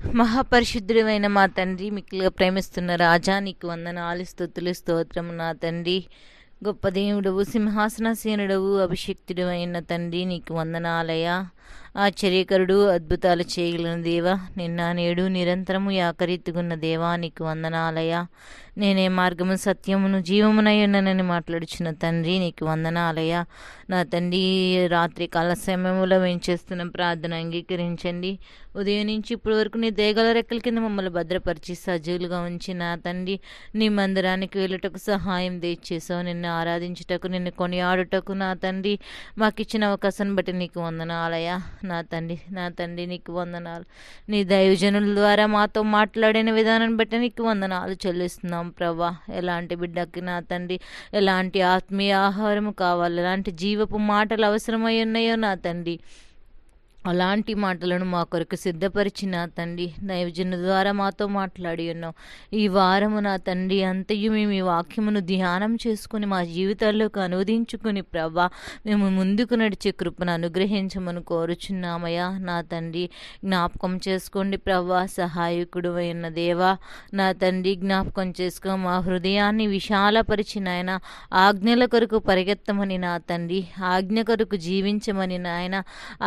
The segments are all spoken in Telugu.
మహాపరిశుద్ధుడైన మా తండ్రి మిక్కులుగా ప్రేమిస్తున్న రాజా నీకు వందనాలు స్థుతులు స్తోత్రము నా తండ్రి. గొప్ప దేవుడవు సింహాసనసేనుడవు అభిషక్తుడు అయిన తండ్రి నీకు వందనాలయ ఆశ్చర్యకరుడు అద్భుతాలు చేయగలిగిన దేవా నిన్న నేడు నిరంతరము యాకరీతుగున్న దేవా నీకు వందనాలయ నేనే మార్గము సత్యమును జీవమునై ఉన్నానని మాట్లాడుచున్న తండ్రి నీకు వందనాలయ నా తండ్రి రాత్రి కాల సమయంలో మేము చేస్తున్న ప్రార్థన అంగీకరించండి. ఉదయం నుంచి ఇప్పటి వరకు నీ దేగల రెక్కల కింద మమ్మల్ని భద్రపరిచి సజీవులుగా ఉంచి నా తండ్రి నీ మందిరానికి వెళ్ళుటకు సహాయం తెచ్చేసావు నిన్ను ఆరాధించుటకు నిన్ను కొనియాడుటకు నా తండ్రి మాకు ఇచ్చిన అవకాశాన్ని బట్టి నీకు వందనాలయ నా తండ్రి నా తండ్రి నీకు వందనాలు. నీ దైవజనుల ద్వారా మాతో మాట్లాడిన విధానాన్ని బట్టి నీకు వందనాలు చెల్లిస్తున్నాం ప్రభా. ఎలాంటి బిడ్డకి నా తండ్రి ఎలాంటి ఆత్మీయ ఆహారం కావాలి ఎలాంటి జీవపు మాటలు అవసరమై ఉన్నాయో నా తండ్రి. అలాంటి మాటలను మా కొరకు సిద్ధపరిచిన తండ్రి దైవజన ద్వారా మాతో మాట్లాడి ఉన్నాం ఈ వారము నా తండ్రి అంతయు మేము ఈ వాక్యమును ధ్యానం చేసుకుని మా జీవితాల్లోకి అనువదించుకుని ప్రభా మేము ముందుకు నడిచే కృపను అనుగ్రహించమని కోరుచున్నామయ్యా. నా తండ్రి జ్ఞాపకం చేసుకోండి ప్రభా సహాయకుడు అయిన దేవా. నా తండ్రి జ్ఞాపకం చేసుకో మా హృదయాన్ని విశాలపరిచిన ఆయన ఆజ్ఞల కొరకు పరిగెత్తమని నా తండ్రి ఆజ్ఞ కొరకు జీవించమని నాయన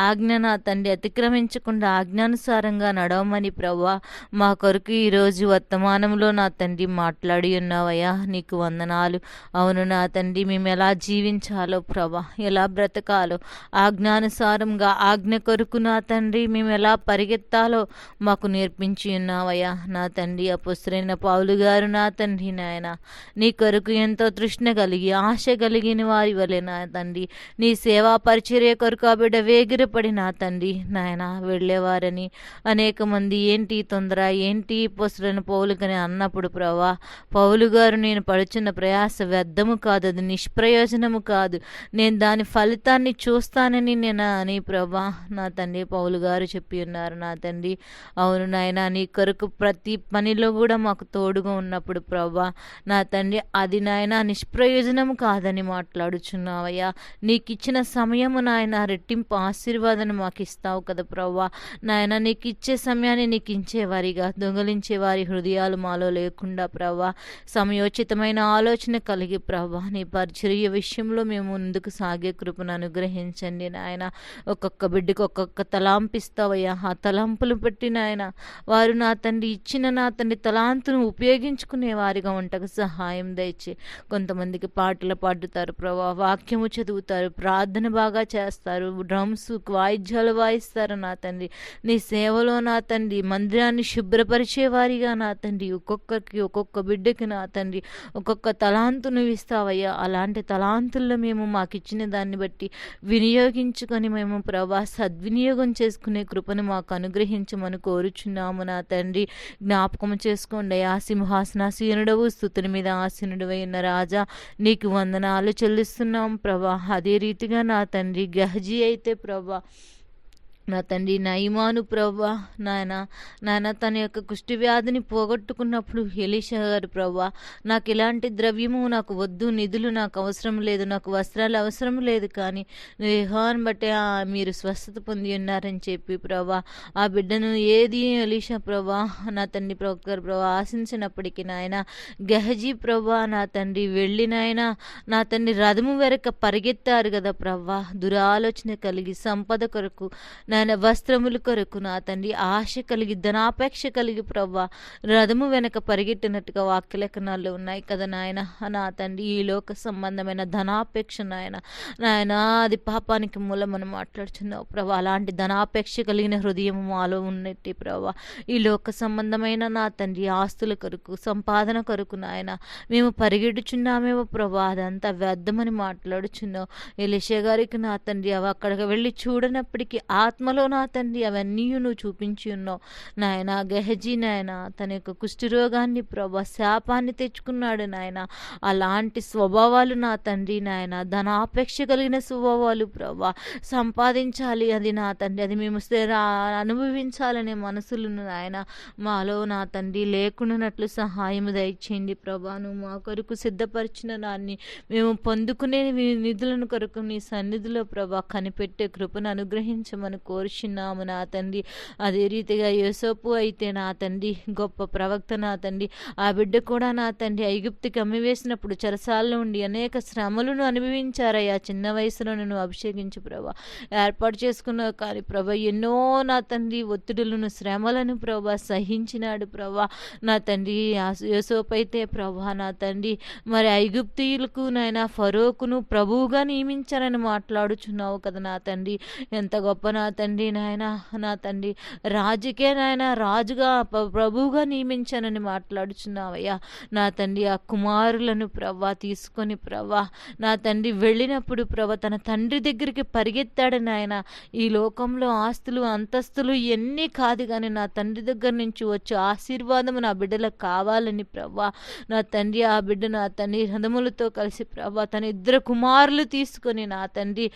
ఆజ్ఞ నా తండ్రి అతిక్రమించకుండా ఆజ్ఞానుసారంగా నడవమని ప్రవ్వా మా కొరకు ఈరోజు వర్తమానంలో నా తండ్రి మాట్లాడి ఉన్నావయ్యా నీకు వందనాలు. అవును నా తండ్రి మేము ఎలా జీవించాలో ప్రభా ఎలా బ్రతకాలో ఆజ్ఞానుసారంగా ఆజ్ఞ కొరకు నా తండ్రి మేము ఎలా పరిగెత్తాలో మాకు నేర్పించి ఉన్నావయ్యా. నా తండ్రి అపుసరైన పావులు గారు నా తండ్రి నాయన నీ కొరకు ఎంతో తృష్ణ కలిగి ఆశ కలిగిన వారి వలె నా తండ్రి నీ సేవా పరిచర్య కొరకు ఆ బిడ్డ వేగిరపడి నా తండ్రి. నాయన వెళ్ళేవారని. అనేక మంది ఏంటి తొందర? ఏంటి పొసరని పౌలుకని? అన్నప్పుడు ప్రభా పౌలు గారు నేను పడుచున్న ప్రయాస వ్యర్థము కాదు అది నిష్ప్రయోజనము కాదు. నేను దాని ఫలితాన్ని చూస్తానని నేను అని ప్రభా నా తండ్రి పౌలు గారు చెప్పి ఉన్నారు నా తండ్రి. అవును నాయన నీ కొరకు ప్రతి పనిలో కూడా మాకు తోడుగా ఉన్నప్పుడు ప్రభా నా తండ్రి అది నాయన నిష్ప్రయోజనము కాదని మాట్లాడుచున్నావయ్యా. నీకు ఇచ్చిన సమయము నాయన రెట్టింపు ఆశీర్వాదం మాకు ఇస్తావు కదా ప్రవ్వా. నాయన నీకు ఇచ్చే సమయాన్ని నీకు ఇచ్చేవారిగా. దొంగలించే వారి హృదయాలు మాలో లేకుండా ప్రభా సమయోచితమైన ఆలోచన కలిగి ప్రవ్వా. నీ పరిచర్య విషయంలో మేము ముందుకు సాగే కృపను అనుగ్రహించండి నాయన. ఒక్కొక్క బిడ్డకు ఒక్కొక్క తలాంపిస్తావయ్యా. ఆ తలాంపులు పెట్టి నాయన వారు నా తండ్రి ఇచ్చిన నా తండ్రి తలాంతును ఉపయోగించుకునే వారిగా ఉంటకు సహాయం దయచే. కొంతమందికి పాటలు పాడుతారు ప్రభా వాక్యము చదువుతారు ప్రార్థన బాగా చేస్తారు డ్రమ్స్ వాయిద్యాలు వాయిస్తారు నా తండ్రి. నీ సేవలో నా తండ్రి. మందిరాన్ని శుభ్రపరిచేవారిగా నా తండ్రి. ఒక్కొక్కరికి ఒక్కొక్క బిడ్డకి నా తండ్రి. ఒక్కొక్క తలాంతును ఇస్తావయ్యా. అలాంటి తలాంతుల్లో మేము మాకు ఇచ్చిన దాన్ని బట్టి వినియోగించుకొని మేము ప్రభా సద్వినియోగం చేసుకునే కృపను మాకు అనుగ్రహించమని కోరుచున్నాము నా తండ్రి. జ్ఞాపకం చేసుకోండి ఆ సింహాసనాసీనుడవు స్థుతుని మీద ఆసీనుడు అయిన రాజా నీకు వందనాలు చెల్లిస్తున్నాం ప్రభా. అదే రీతిగా నా తండ్రి గహజీ అయితే ప్రభా నా తండ్రి నయమాను ప్రవ్వా నాయన నాయన తన యొక్క కుష్టి వ్యాధిని పోగొట్టుకున్నప్పుడు ఎలీషా గారు ప్రవ్వా నాకు ఇలాంటి ద్రవ్యము నాకు వద్దు నిధులు నాకు అవసరం లేదు నాకు వస్త్రాలు అవసరం లేదు కానీ విహాన్ని బట్టి మీరు స్వస్థత పొంది ఉన్నారని చెప్పి ప్రభా ఆ బిడ్డను ఏది ఎలీషా ప్రభా నా తండ్రి ప్రొక్కర్ ప్రభా ఆశించినప్పటికీ నాయన గహజీ ప్రభా నా తండ్రి వెళ్ళినాయన నా తండ్రి రథము వెరక పరిగెత్తారు కదా ప్రభా దురాలోచన కలిగి సంపద కొరకు నాయన వస్త్రముల కొరకు నా తండ్రి ఆశ కలిగి ధనాపేక్ష కలిగి ప్రవ్వా రథము వెనక పరిగెట్టినట్టుగా వాక్యలేఖనాలు ఉన్నాయి కదా నాయన. నా తండ్రి ఈ లోక సంబంధమైన ధనాపేక్ష నాయన. నాయన అది పాపానికి మూలమని మాట్లాడుచున్నావు ప్రభా అలాంటి ధనాపేక్ష కలిగిన హృదయం మాలో ఉన్నట్టు ప్రభా ఈ లోక సంబంధమైన నా తండ్రి ఆస్తుల కొరకు సంపాదన కొరకు నాయన మేము పరిగెడుచున్నామేమో ప్రభా అదంతా వ్యర్థమని మాట్లాడుచున్నావు. ఎలిషా గారికి నా తండ్రి అవి అక్కడికి వెళ్ళి చూడనప్పటికీ ఆత్మ ఆత్మలో నా తండ్రి అవన్నీ నువ్వు చూపించి ఉన్నావు నాయన గెహజీ నాయన తన యొక్క కుష్ఠరోగాన్ని ప్రభా శాపాన్ని తెచ్చుకున్నాడు నాయన. అలాంటి స్వభావాలు నా తండ్రి నాయన. ధనాపేక్ష కలిగిన స్వభావాలు ప్రభా సంపాదించాలి అది నా తండ్రి. అది మేము అనుభవించాలనే మనసులను నాయన. మాలో నా తండ్రి లేకుండానట్లు సహాయం దయచేయండి ప్రభా. నువ్వు మా కొరకు సిద్ధపరిచిన దాన్ని మేము పొందుకునే నిధులను కొరకు నీ సన్నిధిలో ప్రభా కనిపెట్టే కృపను అనుగ్రహించమని కో నా తండ్రి. అదే రీతిగా యోసోపు అయితే నా తండ్రి గొప్ప ప్రవక్త నా తండ్రి ఆ బిడ్డ కూడా నా తండ్రి. ఐగుప్తికి అమ్మివేసినప్పుడు చెరసాల్లో ఉండి అనేక శ్రమలను అనుభవించారయ్యా. చిన్న వయసులో నన్ను అభిషేకించు ప్రభా. ఏర్పాటు చేసుకున్నావు కానీ ప్రభా ఎన్నో నా తండ్రి ఒత్తిడులను శ్రమలను ప్రభా సహించినాడు ప్రభా. నా తండ్రి యోసోపు అయితే ప్రభా నా తండ్రి మరి ఐగుప్తియులకు నాయన ఫరోకును ప్రభువుగా నియమించారని మాట్లాడుచున్నావు కదా నా తండ్రి. ఎంత గొప్ప నా తండ్రి తండ్రి నాయన నా తండ్రి. రాజుకే నాయన రాజుగా ప్రభువుగా నియమించానని మాట్లాడుచున్నావయ్యా. నా తండ్రి ఆ కుమారులను ప్రవ్వా తీసుకొని ప్రవ్వా. నా తండ్రి వెళ్ళినప్పుడు ప్రవ తన తండ్రి దగ్గరికి పరిగెత్తాడు నాయన. ఈ లోకంలో ఆస్తులు అంతస్తులు ఎన్ని కాదు కానీ నా తండ్రి దగ్గర నుంచి వచ్చే ఆశీర్వాదము నా బిడ్డలకు కావాలని ప్రవ్వా. నా తండ్రి ఆ బిడ్డ నా తండ్రి హదములతో కలిసి ప్రవ్వా తన ఇద్దరు కుమారులు తీసుకొని నా తండ్రి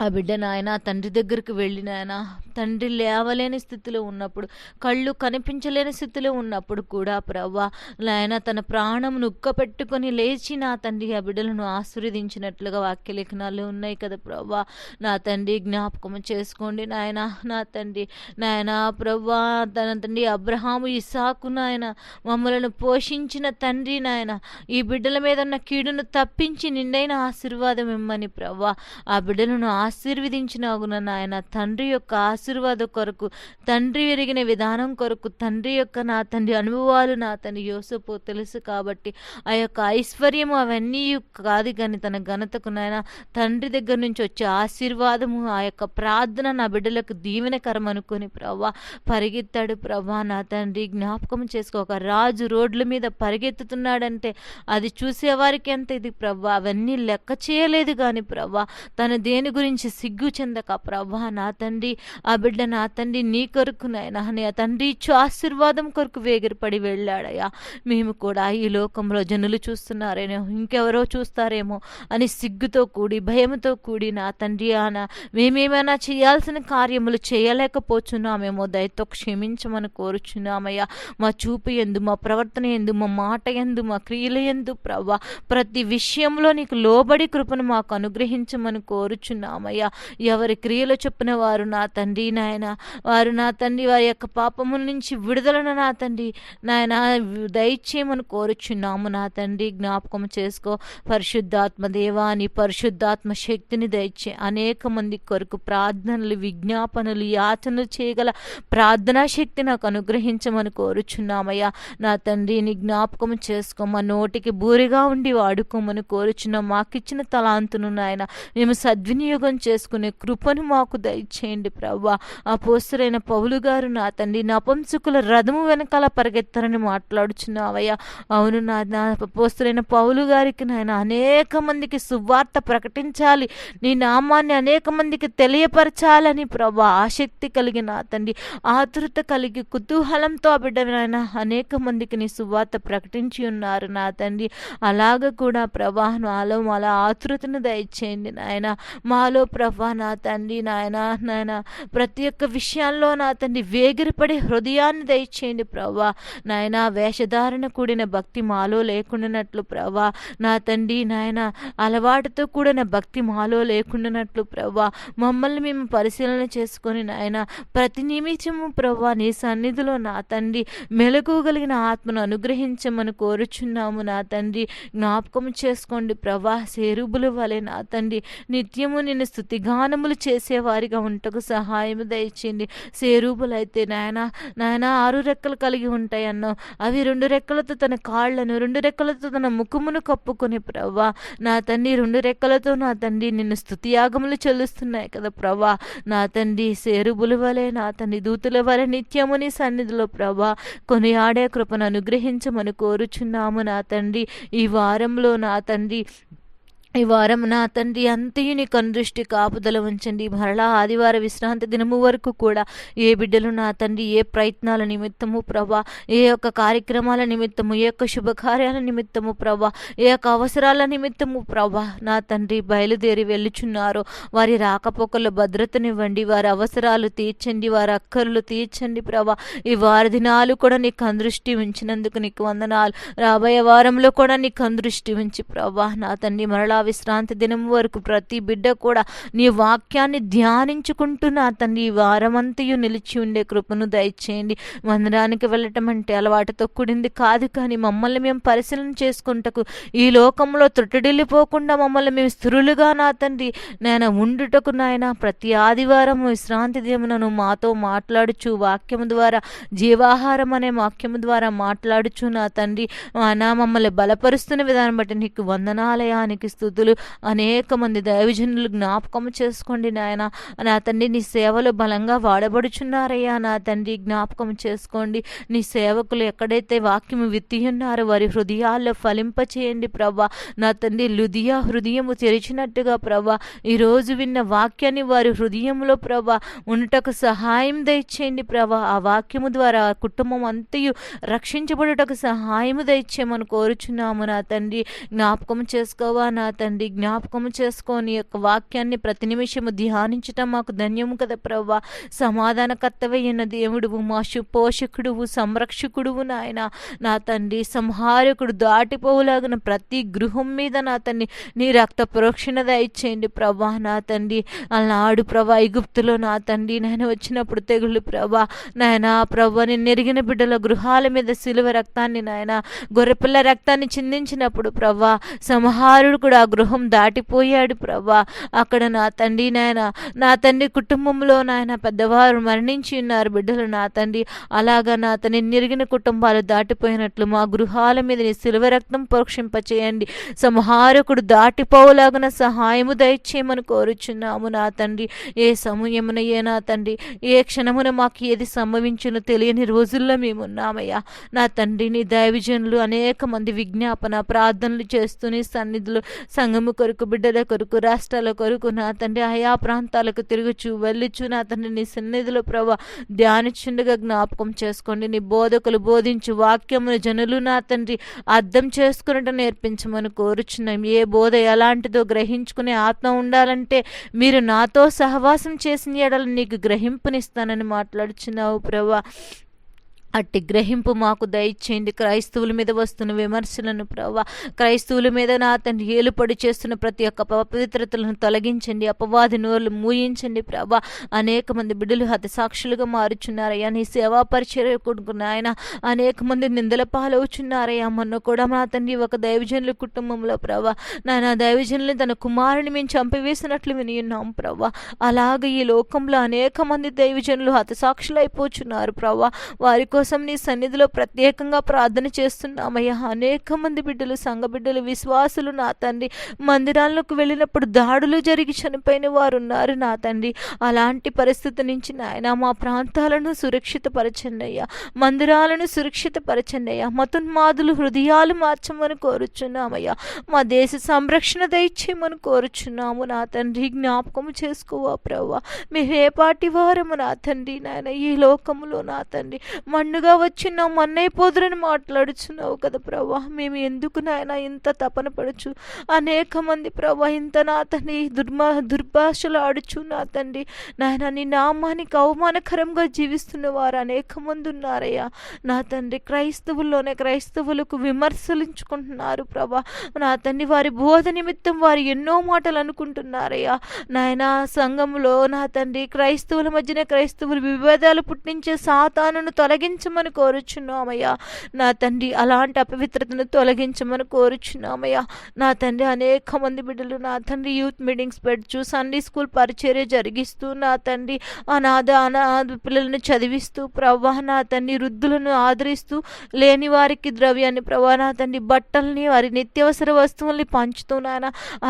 ఆ బిడ్డ నాయన తండ్రి దగ్గరికి వెళ్ళి నాయన తండ్రి లేవలేని స్థితిలో ఉన్నప్పుడు కళ్ళు కనిపించలేని స్థితిలో ఉన్నప్పుడు కూడా ప్రవ్వా నాయన తన ప్రాణం నుక్క పెట్టుకొని లేచి నా తండ్రి ఆ బిడ్డలను ఆశీర్వదించినట్లుగా వాక్యలేఖనాలు ఉన్నాయి కదా ప్రవ్వా. నా తండ్రి జ్ఞాపకం చేసుకోండి నాయన నా తండ్రి. నాయన ప్రవ్వా తన తండ్రి అబ్రహాము ఇసాకు నాయన మమ్మలను పోషించిన తండ్రి నాయన ఈ బిడ్డల మీద ఉన్న కీడును తప్పించి నిండైన ఆశీర్వాదం ఇమ్మని ప్రవ్వా. ఆ బిడ్డలను ఆశీర్వదించినాగున నాయన. తండ్రి యొక్క ఆశీర్వాద కొరకు తండ్రి ఎరిగిన విధానం కొరకు తండ్రి యొక్క నా తండ్రి అనుభవాలు నా తండ్రి యోసపు తెలుసు కాబట్టి ఆ యొక్క ఐశ్వర్యము అవన్నీ కాదు కానీ తన ఘనతకు నాయన తండ్రి దగ్గర నుంచి వచ్చే ఆశీర్వాదము ఆ యొక్క ప్రార్థన నా బిడ్డలకు దీవెనకరం అనుకుని ప్రవ్వా పరిగెత్తాడు ప్రవ్వా నా తండ్రి. జ్ఞాపకం చేసుకో ఒక రాజు రోడ్ల మీద పరిగెత్తుతున్నాడంటే అది చూసేవారికి ఎంత ఇది ప్రవ్వా? అవన్నీ లెక్క చేయలేదు కానీ ప్రవ్వా తన దేని గురించి సిగ్గు చెందక ప్రభా నా తండ్రి ఆ బిడ్డ నా తండ్రి నీ కొరకు నాయన ఆ తండ్రి ఇచ్చు ఆశీర్వాదం కొరకు వేగిరపడి వెళ్ళాడయ్యా. మేము కూడా ఈ లోకంలో జనులు చూస్తున్నారేమో ఇంకెవరో చూస్తారేమో అని సిగ్గుతో కూడి భయంతో కూడి నా తండ్రి ఆన మేమేమైనా చేయాల్సిన కార్యములు చేయలేకపోతున్నామేమో దయతో క్షమించమని కోరుచున్నామయ్యా. మా చూపు ఎందు మా ప్రవర్తన ఎందు మా మాట ఎందు మా క్రియల ఎందు ప్రభా ప్రతి విషయంలో నీకు లోబడి కృపను మాకు అనుగ్రహించమని కోరుచున్నాము అయ్యా ఎవరి క్రియలు చొప్పున వారు నా తండ్రి నాయన. వారు నా తండ్రి వారి యొక్క పాపముల నుంచి విడుదలను నా తండ్రి. నాయన దయచేయమని కోరుచున్నాము నా తండ్రి. జ్ఞాపకం చేసుకో. పరిశుద్ధాత్మ దేవాని పరిశుద్ధాత్మ శక్తిని దయచే అనేక మంది కొరకు ప్రార్థనలు విజ్ఞాపనలు యాచనలు చేయగల ప్రార్థనా శక్తి నాకు అనుగ్రహించమని కోరుచున్నామయ్యా. నా తండ్రిని జ్ఞాపకం చేసుకో. మా నోటికి బూరిగా ఉండి వాడుకోమని కోరుచున్నాం. మాకిచ్చిన తలాంతును నాయన. మేము సద్వినియోగం చేసుకునే కృపను మాకు దయచేయండి ప్రవ్వా ఆ పోస్తురైన పౌలు గారు నా తండ్రి నపంసుకుల రథము వెనకాల పరిగెత్తారని మాట్లాడుచున్నావయ్యా. అవును నా నా పోస్తురైన పౌలు గారికి నాయన అనేక మందికి సువార్త ప్రకటించాలి. నీ నామాన్ని అనేక మందికి తెలియపరచాలని ప్రభా ఆసక్తి కలిగి నా తండ్రి ఆతృత కలిగి కుతూహలంతో ఆ బిడ్డ నాయన అనేక మందికి నీ సువార్త ప్రకటించి ఉన్నారు నా తండ్రి. అలాగ కూడా ప్రభా నాలో అలా ఆతృతను దయచేయండి నాయన. మాలో ప్రభా నా తండ్రి నాయన నాయన ప్రతి ఒక్క విషయాల్లో నా తండ్రి వేగిరపడి హృదయాన్ని దయచేయండి ప్రభా. నాయన వేషధారణ కూడిన భక్తి మాలో లేకుండానట్లు ప్రభా. నా తండ్రి నాయన అలవాటుతో కూడిన భక్తి మాలో లేకుండానట్లు ప్రభా. మమ్మల్ని మేము పరిశీలన చేసుకొని నాయన ప్రతి నిమిషము ప్రభా నీ సన్నిధిలో నా తండ్రి మెలకువగలిగిన ఆత్మను అనుగ్రహించమని కోరుచున్నాము నా తండ్రి. జ్ఞాపకం చేసుకోండి ప్రభా. సేరుబుల వలె నా తండ్రి నిత్యము నిన్ను స్థుతిగానములు చేసేవారిగా ఉంటకు సహాయము దయచేయండి. సేరూపులైతే నాయన నాయన ఆరు రెక్కలు కలిగి ఉంటాయి అన్నావు అవి రెండు రెక్కలతో తన కాళ్ళను రెండు రెక్కలతో తన ముఖమును కప్పుకొని ప్రవ్వా నా తండ్రి రెండు రెక్కలతో నా తండ్రి నిన్ను స్థుతియాగములు చెల్లుస్తున్నాయి కదా ప్రవ్వా నా తండ్రి సేరుబుల వలె నా తండ్రి దూతుల వలె నిత్యము నీ సన్నిధిలో ప్రభా కొని ఆడే కృపను అనుగ్రహించమని కోరుచున్నాము నా తండ్రి. ఈ వారంలో నా తండ్రి ఈ వారం నా తండ్రి అంతయు నీ కనుదృష్టి కాపుదల ఉంచండి. మరలా ఆదివార విశ్రాంతి దినము వరకు కూడా ఏ బిడ్డలు నా తండ్రి ఏ ప్రయత్నాల నిమిత్తము ప్రభా ఏ యొక్క కార్యక్రమాల నిమిత్తము ఏ యొక్క శుభకార్యాల నిమిత్తము ప్రభా ఏ యొక్క అవసరాల నిమిత్తము ప్రభా నా తండ్రి బయలుదేరి వెళ్ళుచున్నారు వారి రాకపోకల భద్రతనివ్వండి వారి అవసరాలు తీర్చండి వారి అక్కర్లు తీర్చండి ప్రభా. ఈ వారి దినాలు కూడా నీ కందృష్టి ఉంచినందుకు నీకు వందనాలు. రాబోయే వారంలో కూడా నీ కందృష్టి ఉంచి ప్రభా నా తండ్రి మరలా విశ్రాంతి దినం వరకు ప్రతి బిడ్డ కూడా నీ వాక్యాన్ని ధ్యానించుకుంటున్న తండ్రి ఈ వారమంతయు నిలిచి ఉండే కృపను దయచేయండి. మందిరానికి వెళ్ళటం అంటే అలవాటుతో కూడింది కాదు కానీ మమ్మల్ని మేము పరిశీలన చేసుకుంటకు ఈ లోకంలో త్రుటిడిల్లిపోకుండా మమ్మల్ని మేము స్థిరులుగా నా తండ్రి నేను ఉండుటకు నాయన ప్రతి ఆదివారం విశ్రాంతి దినమునను మాతో మాట్లాడుచు వాక్యము ద్వారా జీవాహారం అనే వాక్యము ద్వారా మాట్లాడుచు నా తండ్రి. నా మమ్మల్ని బలపరుస్తున్న విధానం బట్టి నీకు వందనాలయానికి స్థుతులు అనేక మంది దైవజనులు జ్ఞాపకం చేసుకోండి నాయన. నా తండ్రి నీ సేవలు బలంగా వాడబడుచున్నారయ్యా. నా తండ్రి జ్ఞాపకం చేసుకోండి. నీ సేవకులు ఎక్కడైతే వాక్యము విత్తి ఉన్నారో వారి హృదయాల్లో ఫలింపచేయండి ప్రభా. నా తండ్రి లుదియా హృదయము తెరిచినట్టుగా ప్రభా. ఈరోజు విన్న వాక్యాన్ని వారి హృదయంలో ప్రభా ఉండటకు సహాయం దయచేయండి ప్రభా. ఆ వాక్యము ద్వారా కుటుంబం అంతయు రక్షించబడుటకు సహాయము దయచేయమని కోరుచున్నాము నా తండ్రి. జ్ఞాపకం చేసుకోవా నా తండ్రి తండ్రి జ్ఞాపకము చేసుకొని యొక్క వాక్యాన్ని ప్రతి నిమిషము ధ్యానించటం మాకు ధన్యము కదా ప్రవ్వా. సమాధానకర్తవైన దేవుడువు మా పోషకుడువు సంరక్షకుడువు నాయన. నా తండ్రి సంహారకుడు దాటిపోలాగిన ప్రతి గృహం మీద నా తండ్రి నీ రక్త ప్రోక్షణ దయచేయండి ప్రభా నా తండ్రి అలనాడు ప్రభా ఐగుప్తులో నా తండ్రి నేను వచ్చినప్పుడు తెగుళ్ళు ప్రభా నాయన ప్రభా నేను నెరిగిన బిడ్డల గృహాల మీద సిలువ రక్తాన్ని నాయన గొర్రెపిల్ల రక్తాన్ని చిందించినప్పుడు ప్రభా సంహారుడు కూడా గృహం దాటిపోయాడు ప్రభా. అక్కడ నా తండ్రి నాయన నా తండ్రి కుటుంబంలో నాయన పెద్దవారు మరణించి ఉన్నారు బిడ్డలు నా తండ్రి. అలాగా నా తండ్రి నిరిగిన కుటుంబాలు దాటిపోయినట్లు మా గృహాల మీద నీ సిలువ రక్తం పోక్షింపచేయండి సంహారకుడు దాటిపోలాగున సహాయము దయచేయమని కోరుచున్నాము నా తండ్రి. ఏ సమయమున ఏ నా తండ్రి ఏ క్షణమున మాకు ఏది సంభవించునో తెలియని రోజుల్లో మేమున్నామయ్యా. నా తండ్రి నీ దైవజనులు అనేక మంది విజ్ఞాపన ప్రార్థనలు చేస్తూనే సన్నిధులు సంఘము కొరకు బిడ్డల కొరకు రాష్ట్రాల కొరకు నా తండ్రి ఆయా ప్రాంతాలకు తిరుగుచు వెళ్ళుచు నా తండ్రి నీ సన్నిధిలో ప్రభా ధ్యానించుండగా జ్ఞాపకం చేసుకోండి. నీ బోధకులు బోధించు వాక్యమును జనులు నా తండ్రి అర్థం చేసుకున్నట్టు నేర్పించమని కోరుచున్నాం. ఏ బోధ ఎలాంటిదో గ్రహించుకునే ఆత్మ ఉండాలంటే మీరు నాతో సహవాసం చేసిన ఎడలు నీకు గ్రహింపునిస్తానని మాట్లాడుచున్నావు ప్రభా. అట్టి గ్రహింపు మాకు దయచేయండి. క్రైస్తవుల మీద వస్తున్న విమర్శలను ప్రభా క్రైస్తవుల మీద నా తండ్రి ఏలుపడి చేస్తున్న ప్రతి ఒక్క పవిత్రతలను తొలగించండి. అపవాది నోర్లు మూయించండి ప్రభా అనేక మంది బిడ్డలు హతసాక్షులుగా మారుచున్నారయ్యా. నీ సేవా పరిచయ నాయన అనేక మంది నిందల పాలవుచున్నారయ్యా. మొన్న కూడా మా తండ్రి ఒక దైవజనుల కుటుంబంలో ప్రభా నాయన దైవజనులు తన కుమారుని మేము చంపివేసినట్లు విని ఉన్నాం ప్రభా అలాగే ఈ లోకంలో అనేక మంది దైవజనులు హతసాక్షులైపోచున్నారు ప్రభా వారి కోసం నీ సన్నిధిలో ప్రత్యేకంగా ప్రార్థన చేస్తున్నామయ్యా. అనేక మంది బిడ్డలు సంఘ బిడ్డలు విశ్వాసులు నా తండ్రి. మందిరాలకు వెళ్ళినప్పుడు దాడులు జరిగి చనిపోయిన వారు ఉన్నారు నా తండ్రి. అలాంటి పరిస్థితి నుంచి నాయన మా ప్రాంతాలను సురక్షితపరచండి అయ్యా. మందిరాలను సురక్షితపరచండి అయ్యా మతున్మాదులు హృదయాలు మార్చమని కోరుచున్నామయ్యా. మా దేశ సంరక్షణ దయచేయమని కోరుచున్నాము నా తండ్రి. జ్ఞాపకము చేసుకోవా ప్రభా మేము ఏ పాటి వారము నా తండ్రి నాయన. ఈ లోకములో నా తండ్రి. మన్నుగా వచ్చినావు మన్నైపోదురని మాట్లాడుచున్నావు కదా ప్రభా మేము ఎందుకు నాయన ఇంత తపన పడచ్చు అనేక మంది ప్రభా ఇంత నా తండ్రి దుర్మా దుర్భాషలు ఆడుచు నా తండ్రి. నాయన నీ నామానికి అవమానకరంగా జీవిస్తున్న వారు అనేక మంది ఉన్నారయ్యా. నా తండ్రి క్రైస్తవుల్లోనే క్రైస్తవులకు విమర్శలించుకుంటున్నారు ప్రభా నా తండ్రి వారి బోధ నిమిత్తం వారు ఎన్నో మాటలు అనుకుంటున్నారయ్యా. నాయన సంఘంలో నా తండ్రి క్రైస్తవుల మధ్యన క్రైస్తవులు విభేదాలు పుట్టించే సాతానును తొలగించమని కోరుచున్నామయ్యా నా తండ్రి అలాంటి అపవిత్రతను తొలగించమని కోరుచున్నామయ్యా నా తండ్రి అనేక మంది బిడ్డలు నా తండ్రి యూత్ మీటింగ్స్ పెట్టు సండే స్కూల్ పరిచర్య జరిగిస్తూ నా తండ్రి అనాథ అనాథ పిల్లలను చదివిస్తూ ప్రవ్వా నా తండ్రి వృద్ధులను ఆదరిస్తూ లేని వారికి ద్రవ్యాన్ని ప్రభా నా తండ్రి బట్టల్ని వారి నిత్యావసర వస్తువుల్ని పంచుతూ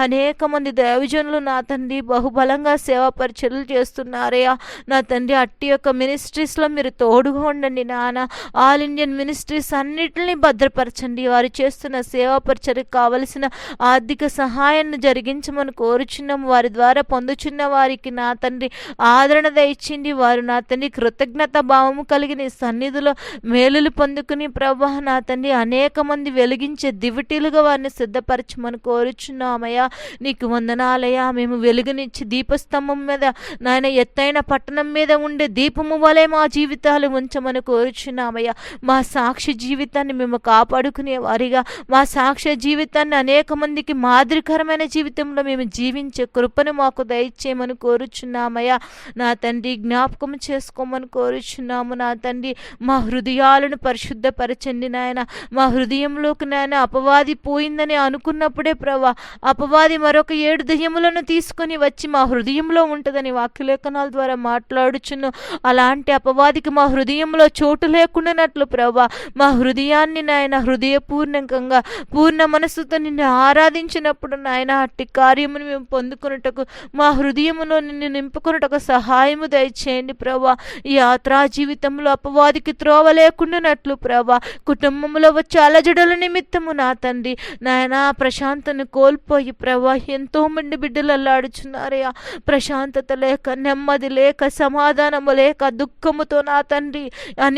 అనేక మంది దైవజనులు నా తండ్రి బహుబలంగా సేవా పరిచర్యలు చేస్తున్నారయ్యా నా తండ్రి అట్టి యొక్క మినిస్ట్రీస్లో మీరు తోడుగా ఉండండి నా నాన్న ఆల్ ఇండియన్ మినిస్ట్రీస్ అన్నిటిని భద్రపరచండి. వారు చేస్తున్న సేవా పరిచర్యకు కావలసిన ఆర్థిక సహాయాన్ని జరిగించమని కోరుచున్నాము వారి ద్వారా పొందుచున్న వారికి నా తండ్రి ఆదరణ దయచింది వారు నా తండ్రి కృతజ్ఞత భావము కలిగిన ఈ సన్నిధిలో మేలులు పొందుకుని ప్రభా నా తండ్రి అనేక మంది వెలిగించే దివిటీలుగా వారిని సిద్ధపరచమని కోరుచున్నామయ్యా. నీకు వందనాలయ్యా. మేము వెలుగునిచ్చి దీపస్తంభం మీద నాయన ఎత్తైన పట్టణం మీద ఉండే దీపము వలె మా జీవితాలు ఉంచమని కోరు కోరుచున్నామయ్యా మా సాక్షి జీవితాన్ని మేము కాపాడుకునే వారిగా మా సాక్ష్య జీవితాన్ని అనేక మందికి మాదిరికరమైన జీవితంలో మేము జీవించే కృపను మాకు దయచేయమని కోరుచున్నామయ్యా. నా తండ్రి జ్ఞాపకం చేసుకోమని కోరుచున్నాము నా తండ్రి. మా హృదయాలను పరిశుద్ధపరచండి నాయన. మా హృదయంలోకి నాయన అపవాది పోయిందని అనుకున్నప్పుడే ప్రభా అపవాది మరొక ఏడు దయ్యములను తీసుకొని వచ్చి మా హృదయంలో ఉంటుందని వాక్యలేఖనాల ద్వారా మాట్లాడుచును అలాంటి అపవాదికి మా హృదయంలో చోటు లేకుండానట్లు ప్రభా. మా హృదయాన్ని నాయన హృదయపూర్ణకంగా పూర్ణ మనస్సుతో నిన్ను ఆరాధించినప్పుడు నాయన అట్టి కార్యమును మేము పొందుకున్నటకు మా హృదయములో నిన్ను నింపుకున్నటకు సహాయము దయచేయండి ప్రభా. ఈ యాత్రా జీవితంలో అపవాదికి త్రోవ లేకుండానట్లు ప్రభా. కుటుంబంలో వచ్చే అలజడుల నిమిత్తము నా తండ్రి. నాయన ప్రశాంతను కోల్పోయి ప్రభా ఎంతో మంది బిడ్డలు అల్లాడుచున్నారయ్యా ప్రశాంతత లేక నెమ్మది లేక సమాధానము లేక దుఃఖముతో నా తండ్రి.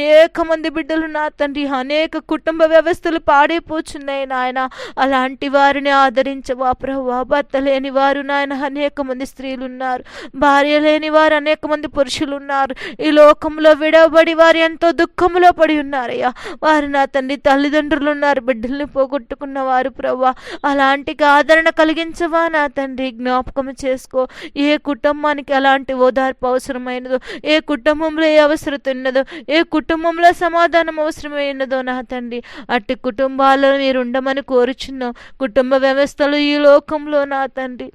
అనేక మంది బిడ్డలు నా తండ్రి అనేక కుటుంబ వ్యవస్థలు పాడైపోచున్నాయి నాయన. అలాంటి వారిని ఆదరించవా ప్రభా భర్త లేని వారు నాయన అనేక మంది స్త్రీలు ఉన్నారు భార్య లేని వారు అనేక మంది పురుషులు ఉన్నారు ఈ లోకంలో విడవబడి వారు ఎంతో దుఃఖంలో పడి ఉన్నారయ్యా. వారు నా తండ్రి తల్లిదండ్రులు ఉన్నారు బిడ్డల్ని పోగొట్టుకున్న వారు ప్రభా అలాంటి ఆదరణ కలిగించవా నా తండ్రి. జ్ఞాపకం చేసుకో. ఏ కుటుంబానికి అలాంటి ఓదార్పు అవసరమైనదో ఏ కుటుంబంలో ఏ అవసరత ఉన్నదో ఏ కుటుంబంలో సమాధానం అవసరమైనదో నా తండ్రి అట్టి కుటుంబాల్లో మీరు ఉండమని కోరుచున్నాం. కుటుంబ వ్యవస్థలు ఈ లోకంలో నా తండ్రి.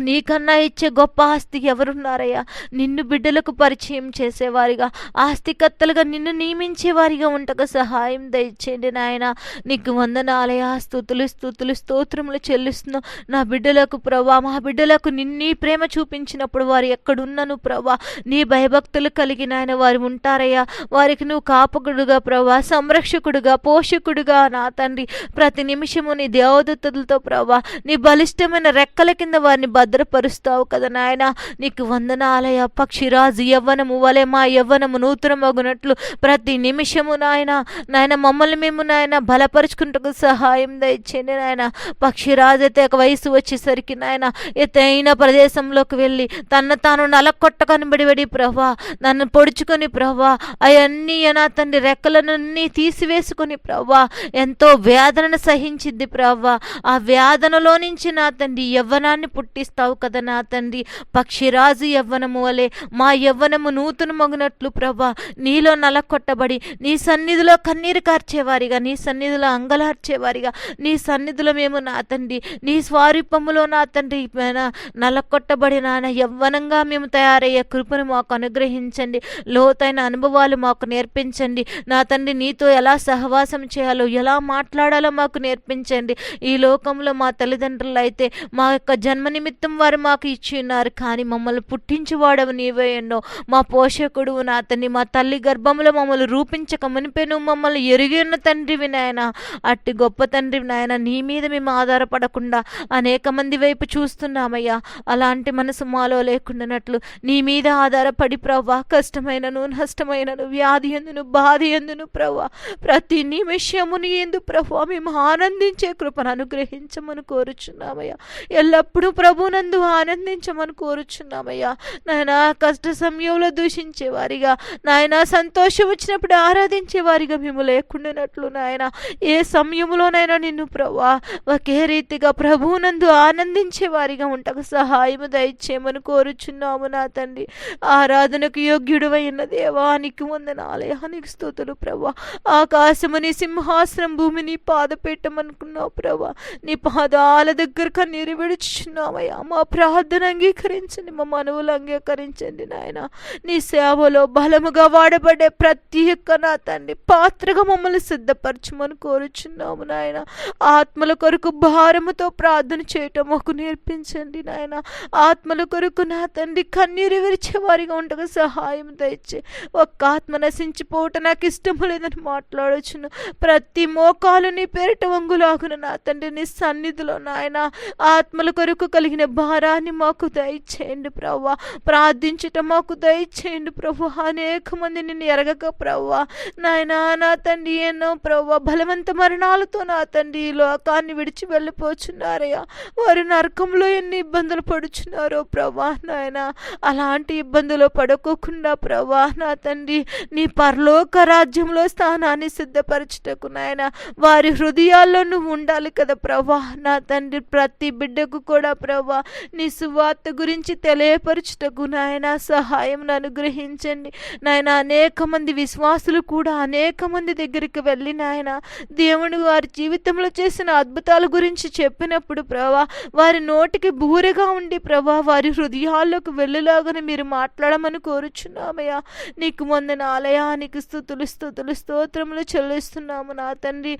నీకన్నా ఇచ్చే గొప్ప ఆస్తి ఎవరున్నారయ్యా? నిన్ను బిడ్డలకు పరిచయం చేసేవారిగా ఆస్తికర్తలుగా నిన్ను నియమించేవారిగా ఉండక సహాయం దయచేయండి నాయన. నీకు వందనాలయ స్థుతులు స్థుతులు స్తోత్రములు చెల్లిస్తున్నావు. నా బిడ్డలకు ప్రభా మా బిడ్డలకు నిన్నీ ప్రేమ చూపించినప్పుడు వారు ఎక్కడున్నను ప్రభా? నీ భయభక్తులు కలిగిన ఆయన వారు ఉంటారయ్యా. వారికి నువ్వు కాపకుడుగా ప్రభా సంరక్షకుడుగా పోషకుడుగా నా తండ్రి. ప్రతి నిమిషము నీ దేవదత్తులతో ప్రభా నీ బలిష్టమైన రెక్కల కింద వారిని బద్ద భద్రపరుస్తావు కదా నాయన. నీకు వందనాలయ. పక్షిరాజు యవ్వనము వలె మా యవ్వనము నూతనమగునట్లు ప్రతి నిమిషము నాయన. నాయన మమ్మల్ని మేము నాయన బలపరుచుకుంటకు సహాయం దయచేయండి నాయన. పక్షిరాజు అయితే ఒక వయసు వచ్చేసరికి నాయన ఎత్తైన ప్రదేశంలోకి వెళ్ళి తన తాను నలకొట్టకొని కనబడిబడి ప్రభా నన్ను పొడుచుకొని ప్రభా అవన్నీ నా తండ్రి రెక్కలన్నీ తీసివేసుకుని ప్రభా ఎంతో వేదనను సహించింది ప్రభా ఆ వేదనలో నుంచి నా తండ్రి యవ్వనాన్ని చేస్తావు కదా నా తండ్రి. పక్షిరాజు యవ్వనము వలె మా యవ్వనము నూతన మగునట్లు ప్రభా. నీలో నలకొట్టబడి నీ సన్నిధిలో కన్నీరు కార్చేవారిగా నీ సన్నిధిలో అంగలార్చేవారిగా నీ సన్నిధిలో మేము నా తండ్రి. నీ స్వారూపములో నా తండ్రి నలకొట్టబడి నాన్న యవ్వనంగా మేము తయారయ్యే కృపను మాకు అనుగ్రహించండి. లోతైన అనుభవాలు మాకు నేర్పించండి. నా తండ్రి నీతో ఎలా సహవాసం చేయాలో ఎలా మాట్లాడాలో మాకు నేర్పించండి. ఈ లోకంలో మా తల్లిదండ్రులు అయితే మా యొక్క జన్మ నిమిత్తం వారు మాకు ఇచ్చి ఉన్నారు కానీ మమ్మల్ని పుట్టించువాడవు నీవే ఎన్నో. మా పోషకుడు నా అతన్ని మా తల్లి గర్భంలో మమ్మల్ని రూపించక మునిపే నువ్వు మమ్మల్ని ఎరిగి ఉన్న తండ్రివి నాయన. అట్టి గొప్ప తండ్రివి నాయన నీ మీద మేము ఆధారపడకుండా అనేక మంది వైపు చూస్తున్నామయ్యా. అలాంటి మనసు మాలో లేకుండానట్లు నీ మీద ఆధారపడి ప్రవ్వా కష్టమైనను నష్టమైనను వ్యాధి ఎందును బాధ ఎందును ప్రవ్వా. ప్రతి నిమిషముని ఎందు ప్రభు మేము ఆనందించే కృపను అనుగ్రహించమని కోరుచున్నామయ్యా. ఎల్లప్పుడూ ప్రభు ప్రభునందు ఆనందించమని కోరుచున్నామయ్యా. నాయన కష్ట సమయంలో దూషించేవారిగా నాయన సంతోషం వచ్చినప్పుడు ఆరాధించే వారిగా మేము లేకుండానట్లు నాయన. ఏ సమయంలోనైనా నిన్ను ప్రభా ఒకే రీతిగా ప్రభువునందు ఆనందించే వారిగా సహాయము దయచేయమని కోరుచున్నాము నా తండ్రి. ఆరాధనకు యోగ్యుడు అయిన దేవానికి వందనాలయానికి స్తోతులు ప్రభా. ఆకాశముని సింహాసనం భూమిని పాదపెట్టమనుకున్నావు ప్రభా. నీ పాదాల దగ్గర కన్నీరు విడుచున్నామయ్యా మా ప్రార్థన అంగీకరించండి మా మనవులు అంగీకరించండి నాయన. నీ సేవలో బలముగా వాడబడే ప్రతి ఒక్క నా తండ్రి పాత్రగా మమ్మల్ని సిద్ధపరచమని కోరుచున్నాము నాయన. ఆత్మల కొరకు భారముతో ప్రార్థన చేయటం మాకు నేర్పించండి నాయన. ఆత్మల కొరకు నా తండ్రి కన్నీరు విరిచే వారిగా ఉండగా సహాయం దయచే. ఒక్క ఆత్మ నశించిపోవటం నాకు ఇష్టం లేదని మాట్లాడొచ్చును. ప్రతి మోకాలు నీ పేరిట వంగులాగున నా తండ్రి నీ సన్నిధిలో నాయన. ఆత్మల కొరకు కలిగిన భారాన్ని మాకు దయచేయండి ప్రవ్వా. ప్రార్థించటం మాకు దయచేయండి ప్రభు అనేక మంది నిన్ను ఎరగక ప్రవ్వా. నాయన నా తండ్రి ఎన్నో ప్రవ్వా. బలవంత మరణాలతో నా తండ్రి ఈ లోకాన్ని విడిచి వెళ్ళిపోచున్నారయ్యా. వారు నరకంలో ఎన్ని ఇబ్బందులు పడుచున్నారో ప్రవ్వా. నాయన అలాంటి ఇబ్బందులు పడుకోకుండా ప్రవ్వా. నా తండ్రి నీ పరలోక రాజ్యంలో స్థానాన్ని సిద్ధపరచుటకు నాయన వారి హృదయాల్లో నువ్వు ఉండాలి కదా ప్రభా నా తండ్రి ప్రతి బిడ్డకు కూడా ప్రభా నీ సువార్త గురించి తెలియపరచుటకు నాయన సహాయం అనుగ్రహించండి నాయన అనేక మంది విశ్వాసులు కూడా అనేక మంది దగ్గరికి వెళ్ళి నాయన దేవుడు వారి జీవితంలో చేసిన అద్భుతాల గురించి చెప్పినప్పుడు ప్రభా వారి నోటికి బూరెగా ఉండి ప్రభా వారి హృదయాల్లోకి వెళ్ళేలాగానే మీరు మాట్లాడమని కోరుచున్నామయ్యా. నీకు మొందిన ఆలయానికి స్థుతులు స్థుతులు స్తోత్రములు చెల్లిస్తున్నాము నా తండ్రి.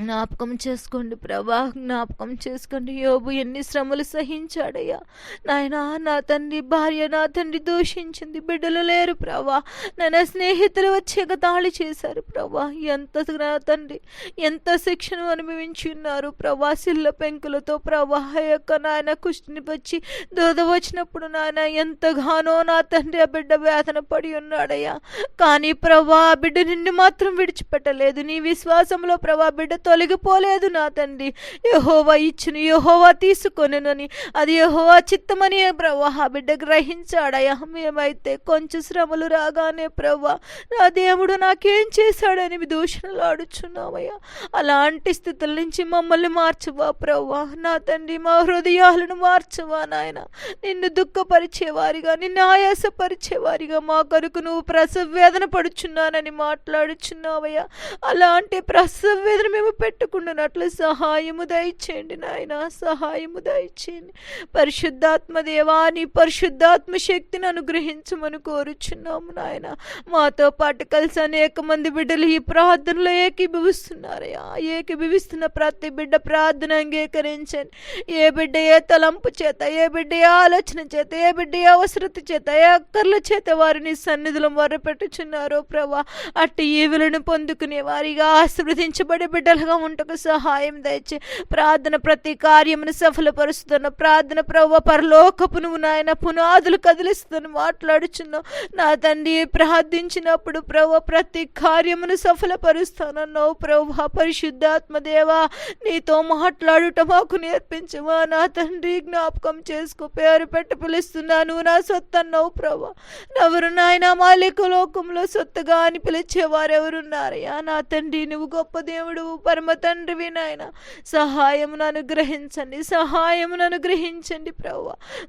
జ్ఞాపకం చేసుకోండి ప్రభా జ్ఞాపకం చేసుకోండి. యోబు ఎన్ని శ్రమలు సహించాడయ్యా. నాయన నా తండ్రి భార్య నా తండ్రి దూషించింది. బిడ్డలు లేరు ప్రభా. నా స్నేహితులు వచ్చి ఎగతాళి చేశారు ప్రభా. ఎంత నా తండ్రి ఎంత శిక్షను అనుభవించి ఉన్నారు ప్రభా. సిల్ల పెంకులతో ప్రభా యొక్క నాయన కుష్టిని వచ్చి దోద వచ్చినప్పుడు నాయన ఎంతగానో నా తండ్రి ఆ బిడ్డ వేదన పడి ఉన్నాడయ్యా. కానీ ప్రభా ఆ బిడ్డ నిన్ను మాత్రం విడిచిపెట్టలేదు. నీ విశ్వాసంలో ప్రభా బిడ్డ తొలగిపోలేదు నా తండ్రి. యహోవా ఇచ్చును యహోవా తీసుకొనునని. అది యహోవా చిత్తమని ప్రభా ఆ బిడ్డ గ్రహించాడయా మేమైతే కొంచెం శ్రమలు రాగానే ప్రభా నా దేవుడు నాకేం చేశాడని దూషణలు ఆడుచున్నామయ్యా అలాంటి స్థితుల నుంచి మమ్మల్ని మార్చువా ప్రభా నా తండ్రి మా హృదయాలను మార్చువా నాయన. నిన్ను దుఃఖపరిచేవారిగా నిన్ను ఆయాసపరిచేవారిగా మా కొరకు నువ్వు ప్రసవ వేదన పడుచున్నానని మాట్లాడుచున్నావయ్యా. అలాంటి ప్రసవ వేదన మేము పెట్టుకున్నట్లు సహాయము దయచేయండి నాయన సహాయము దయచేయండి. పరిశుద్ధాత్మ దేవా నీ పరిశుద్ధాత్మ శక్తిని అనుగ్రహించమని కోరుచున్నాము నాయన. మాతో పాటు కలిసి అనేక మంది బిడ్డలు ఈ ప్రార్థనలో ఏకీభవిస్తున్నారయ్యా. ఏకీభవిస్తున్న ప్రతి బిడ్డ ప్రార్థన అంగీకరించండి. ఏ బిడ్డ ఏ తలంపు చేత ఏ బిడ్డ ఏ ఆలోచన చేత ఏ బిడ్డ ఏ అవసరత చేత ఏ అక్కర్ల చేత వారిని సన్నిధిలో మొరపెట్టుచున్నారో ప్రభా. అట్టి ఈవులను పొందుకునే వారిగా ఆశీర్వదించబడే బిడ్డలుగా ఉంటకు సహాయం దయచే ప్రార్థన ప్రతి కార్యమును సఫలపరుస్తున్న ప్రార్థన ప్రభు పరలోకపు నువ్వు నాయన పునాదులు కదిలిస్తున్న మాట్లాడుచున్నావు. నా తండ్రి ప్రార్థించినప్పుడు ప్రభు ప్రతి కార్యమును సఫలపరుస్తానన్నావు ప్రభు పరిశుద్ధాత్మ దేవా నీతో మాట్లాడుట మాకు నేర్పించవా నా తండ్రి జ్ఞాపకం చేసుకో. పేరు పెట్టి పిలుస్తున్నాను నా సొత్తు అన్నావు ప్రభు ఎవరు నాయన మాలిక లోకంలో సొత్తుగా అని పిలిచేవారెవరున్నారయ్యా. నా తండ్రి నువ్వు గొప్ప దేవుడు పరమ తండ్రివి నాయన. సహాయమును అనుగ్రహించండి సహాయమును అనుగ్రహించండి ప్రభు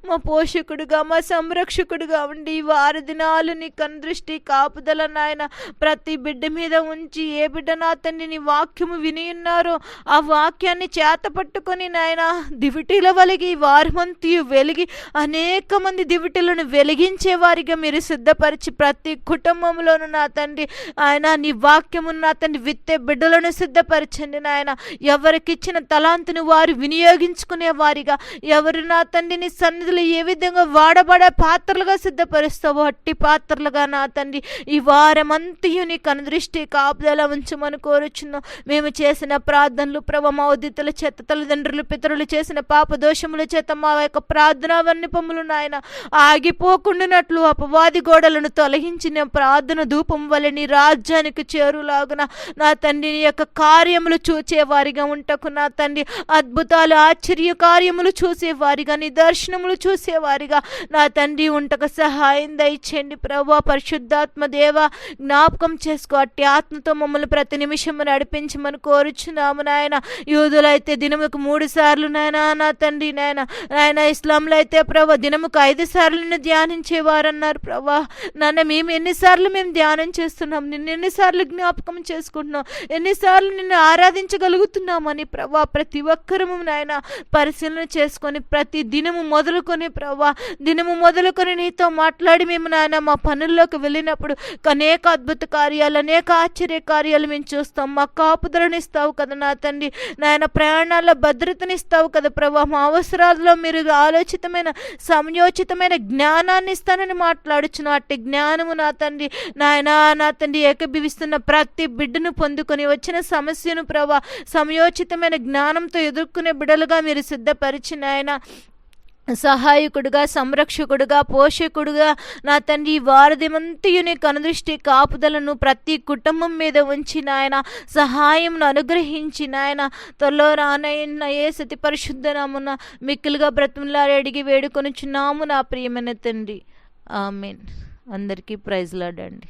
మా పోషకుడుగా మా సంరక్షకుడుగా ఉండి వారి దినాలు నీ కనుదృష్టి కాపుదల నాయన. ప్రతి బిడ్డ మీద ఉంచి ఏ బిడ్డ నా తండ్రి నీ వాక్యము విని ఉన్నారో ఆ వాక్యాన్ని చేత పట్టుకొని నాయన దివిటీల వలిగి వారమంతియు వెలిగి అనేక మంది దివిటీలను వెలిగించే వారిగా మీరు సిద్ధపరిచి ప్రతి కుటుంబంలోనూ నా తండ్రి ఆయన నీ వాక్యమున్న నా తండ్రి విత్తే బిడ్డలను సిద్ధపరిచి సిద్ధపరచండి నాయన ఎవరికిచ్చిన తలాంతుని వారు వినియోగించుకునే వారిగా ఎవరు నా తండ్రిని సన్నిధిలో ఏ విధంగా వాడబడే పాత్రలుగా సిద్ధపరుస్తావో అట్టి పాత్రలుగా నా తండ్రి ఈ వారమంతయు నీ కనుదృష్టి కాపుదల ఉంచమని కోరుచున్నాం. మేము చేసిన ప్రార్థనలు ప్రభమావదితుల చేత తల్లిదండ్రులు పితరులు చేసిన పాప దోషముల చేత మా యొక్క ప్రార్థనా వర్ణిపములు నాయన ఆగిపోకుండానట్లు అపవాది గోడలను తొలగించిన ప్రార్థన ధూపం వల్ల నీ రాజ్యానికి చేరులాగున నా తండ్రి యొక్క కార్యం కార్యములు చూచేవారిగా ఉంటకు నా తండ్రి అద్భుతాలు ఆశ్చర్య కార్యములు చూసేవారిగా నిదర్శనములు చూసేవారిగా నా తండ్రి ఉంటకు సహాయం దయచేయండి ప్రభా. పరిశుద్ధాత్మ దేవ జ్ఞాపకం చేసుకో. అట్టి ఆత్మతో మమ్మల్ని ప్రతి నిమిషము నడిపించమని కోరుచున్నాము నాయన. యూదులైతే దినముకు మూడు సార్లు నాయన నా తండ్రి నాయన. నాయన ఇస్లాంలో అయితే ప్రభా దినముకు ఐదు సార్లు ధ్యానించేవారన్నారు ప్రభా. నాన్న మేము ఎన్నిసార్లు మేము ధ్యానం చేస్తున్నాం. నిన్ను ఎన్నిసార్లు జ్ఞాపకం చేసుకుంటున్నాం. ఎన్నిసార్లు నిన్ను ఆరాధించగలుగుతున్నామని ప్రభా. ప్రతి ఒక్కరము నాయన పరిశీలన చేసుకొని ప్రతి దినము మొదలుకొని ప్రభా. దినము మొదలుకొని నీతో మాట్లాడి మేము నాయన మా పనుల్లోకి వెళ్ళినప్పుడు అనేక అద్భుత కార్యాలు అనేక ఆశ్చర్య కార్యాలు మేము చూస్తాం. మా కాపుదలనిస్తావు కదా నా తండ్రి. నాయన ప్రయాణాల భద్రతనిస్తావు కదా ప్రభా. మా అవసరాల్లో మీరు ఆలోచితమైన సమయోచితమైన జ్ఞానాన్ని ఇస్తానని మాట్లాడుచున్న అట్టి జ్ఞానము నా తండ్రి. నాయన నా తండ్రి ఏకబివిస్తున్న ప్రతి బిడ్డను పొందుకొని వచ్చిన సమస్యను ప్రభా. సమయోచితమైన జ్ఞానంతో ఎదుర్కొనే బిడలుగా మీరు సిద్ధపరిచిన ఆయన సహాయకుడుగా సంరక్షకుడుగా పోషకుడుగా నా తండ్రి ఈ వారధిమంతయు నీ కనుదృష్టి కాపుదలను ప్రతి కుటుంబం మీద ఉంచి నాయన సహాయంను అనుగ్రహించి నాయన త్వరలో రానయ్యన్న ఏ సతి పరిశుద్ధనామున మిక్కులుగా బ్రతుములాడి అడిగి వేడుకొనుచున్నాము నా ప్రియమైన తండ్రి. ఆమెన్. అందరికీ ప్రైజ్లాడండి.